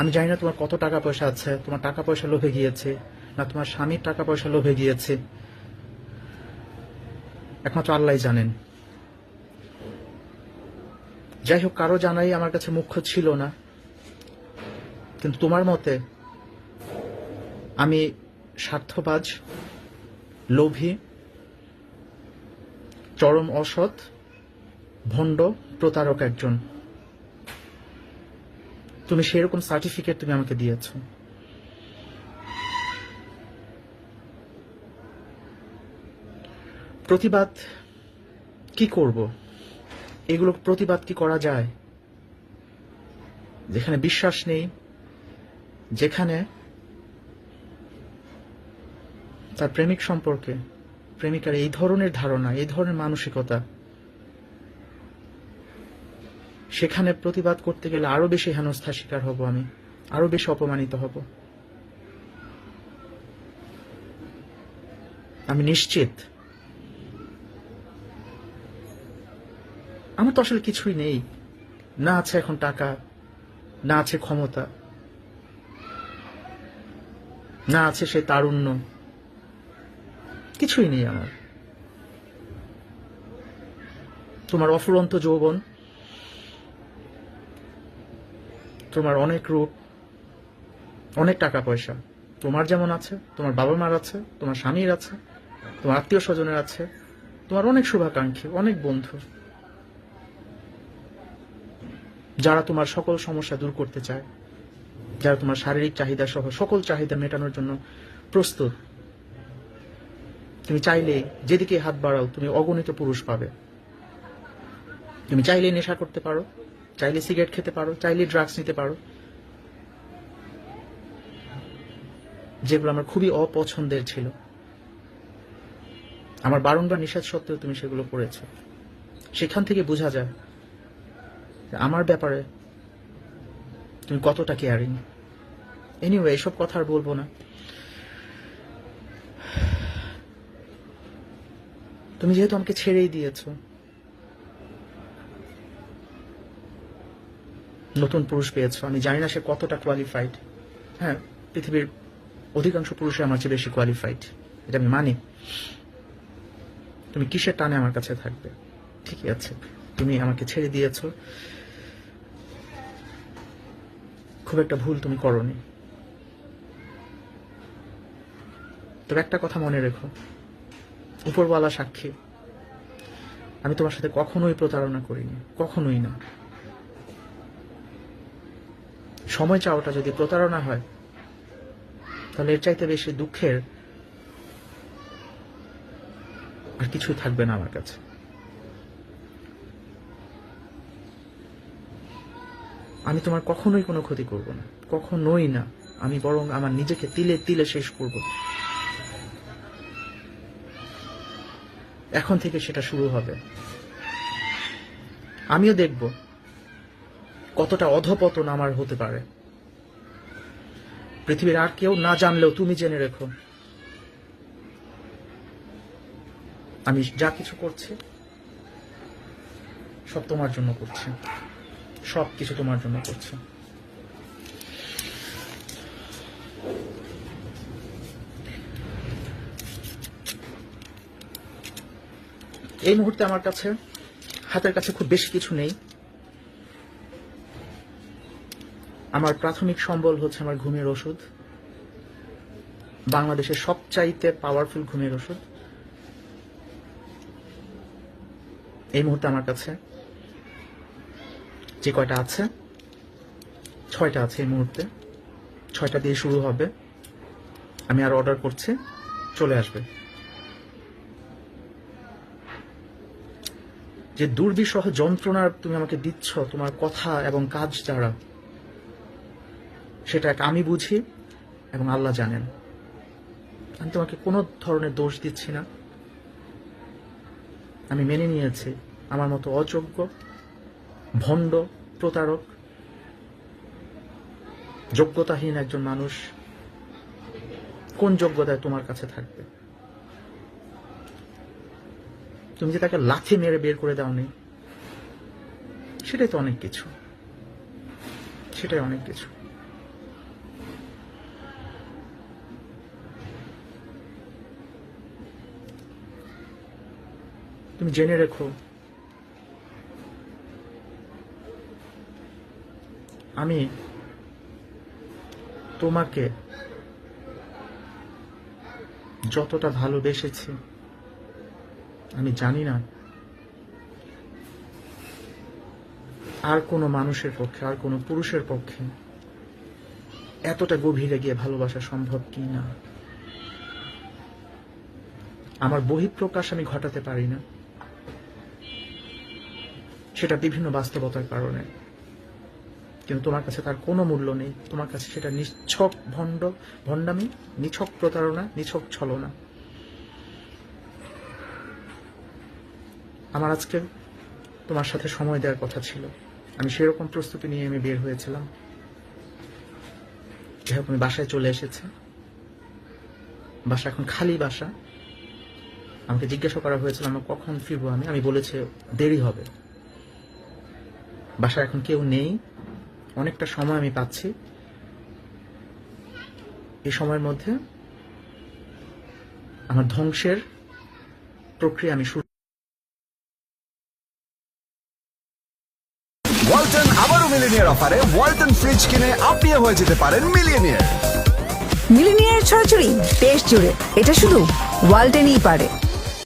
আমি জানি না তোমার কত টাকা পয়সা আছে, তোমার টাকা পয়সা লোভে গিয়েছে, না তোমার স্বামীর টাকা পয়সা লোভে গিয়েছে। একমাত্র আল্লাহ জানেন। যাই হোক, কারও জানাই আমার কাছে মুখ্য ছিল না। কিন্তু তোমার মতে আমি স্বার্থবাজ, লোভী, চরম অসৎ, ভণ্ড, প্রতারক একজন। তুমি সেরকম সার্টিফিকেট তুমি আমাকে দিয়েছ। প্রতিবাদ কি করব? এগুলো প্রতিবাদ কি করা যায়? যেখানে বিশ্বাস নেই, যেখানে তার প্রেমিক সম্পর্কে, প্রেমিকার এই ধরনের ধারণা, এই ধরনের মানসিকতা সেখানে প্রতিবাদ করতে গেলে আরও বেশি হেনস্থার শিকার হব আমি। আরও বেশি অপমানিত হব। আমি নিশ্চিত। আমার তো আসলে কিছুই নেই। না আছে এখন টাকা, না আছে ক্ষমতা, না আছে সে তারুণ্য। কিছুই নেই আমার। তোমার অফুরন্ত যৌবন তোমার অনেক রূপ, অনেক টাকা পয়সা তোমার যেমন আছে, তোমার বাবা মার আছে, তোমার স্বামীর আছে, তোমার আত্মীয় স্বজনের আছে, তোমার অনেক শুভাকাঙ্ক্ষী, অনেক বন্ধু। যারা তোমার সকল সমস্যা দূর করতে চায়, যারা তোমার শারীরিক চাহিদা সহ সকল চাহিদা মেটানোর জন্য প্রস্তুত, তুমি চাইলে যেদিকে হাত বাড়াও, তুমি অগণিত পুরুষ পাবে। তুমি চাইলে নেশা করতে পারো। চাইলে সিগারেট খেতে পারো, চাইলে ড্রাগস নিতে পারো। যেগুলো আমার খুবই অপছন্দের ছিল। আমার বারংবার নিষেধ সত্ত্বেও তুমি সেগুলো করেছ। সেখান থেকে বোঝা যায় আমার ব্যাপারে তুমি কতটা কেয়ারিং এনিওয়ে এসব কথা আর বলব না। তুমি যেহেতু আমাকে ছেড়েই দিয়েছ নতুন পুরুষ পেয়েছ। আমি জানি না সে কতটা কোয়ালিফাইড হ্যাঁ পৃথিবীর অধিকাংশ পুরুষে আমার চেয়ে বেশি কোয়ালিফাইড এটা আমি মানি। তুমি কিসের টানে আমার কাছে থাকবে? ঠিকই আছে। তুমি আমাকে ছেড়ে দিয়েছ। খুব একটা ভুল তুমি করনি। তবে একটা কথা মনে রেখো। উপরওয়ালা সাক্ষী। আমি তোমার সাথে কখনোই প্রতারণা করিনি। কখনোই না। সময় চাওয়াটা যদি প্রতারণা হয়, তাহলে এর চাইতে বেশি দুঃখের আর কিছুই থাকবে না আমার কাছে। আমি তোমার কখনোই কোনো ক্ষতি করব না, কখনোই না। আমি বরং আমার নিজেকে তিলে তিলে শেষ করব। এখন থেকে সেটা শুরু হবে। আমিও দেখব কতটা অধপতন আমার হতে পারে। পৃথিবীর আর কেউ না জানলেও তুমি জেনে রেখো। আমি যা কিছু করছি, সব তোমার জন্য করছি। সব কিছু তোমার জন্য করছি। এই মুহূর্তে আমার কাছে, হাতের কাছে খুব বেশি কিছু নেই। আমার প্রাথমিক সম্বল হচ্ছে আমার ঘুমের ওষুধ। বাংলাদেশের সবচাইতে পাওয়ারফুল ঘুমের ওষুধ। এই মুহূর্তে আমার কাছে যে কয়টা আছে, ছয়টা আছে এই মুহূর্তে। ছয়টা দিয়ে শুরু হবে। আমি আর অর্ডার করছি, চলে আসবে। যে দুর্বিষহ যন্ত্রণার তুমি আমাকে দিচ্ছ, তোমার কথা এবং কাজ দ্বারা সেটা আমি বুঝি এবং আল্লাহ জানেন। আমি তোমাকে কোনো ধরনের দোষ দিচ্ছি না। আমি মেনে নিয়েছি, আমার মতো অযোগ্য, ভণ্ড, প্রতারক, যোগ্যতাহীন একজন মানুষ কোন যোগ্যতায় তোমার কাছে থাকবে? তুমি যে তাকে লাথি মেরে বের করে দাওনি, সেটাই তো অনেক কিছু। সেটাই অনেক কিছু। তুমি জেনে রেখো। আমি তোমাকে যতটা ভালোবেসেছি, আমি জানি না। আর কোনো মানুষের পক্ষে, আর কোনো পুরুষের পক্ষে এতটা গভীরে গিয়ে ভালোবাসা সম্ভব কি না? আমার বহিঃপ্রকাশ আমি ঘটাতে পারি না। সেটা বিভিন্ন বাস্তবতার কারণে। কিন্তু তোমার কাছে তার কোনো মূল্য নেই। তোমার কাছে সেটা নিছক ভণ্ড, ভণ্ডামি, নিছক প্রতারণা, নিছক ছলনা। আমার আজকে তোমার সাথে সময় দেওয়ার কথা ছিল। আমি সেরকম প্রস্তুতি নিয়ে আমি বের হয়েছিলাম। যাই আমি বাসায় চলে এসেছে। বাসা এখন খালি বাসা। আমাকে জিজ্ঞাসা করা হয়েছিল, আমার কখন ফিরবো? আমি আমি বলেছি, দেরি হবে। বাসায় এখন কেউ নেই। অনেকটা সময় আমি পাচ্ছি। এই সময়ের মধ্যে আমার ধ্বংসের প্রক্রিয়া আমি শুরু ওয়ালটন আবারও মিলিনিয়ার অফারে ওয়ালটন ফ্রিজ কিনে আপনিও হয়ে যেতে পারেন মিলিয়নিয়ার মিলিনিয়ার ছড়াছড়ি দেশ জুড়ে। এটা শুধু ওয়ালটেনই পারে।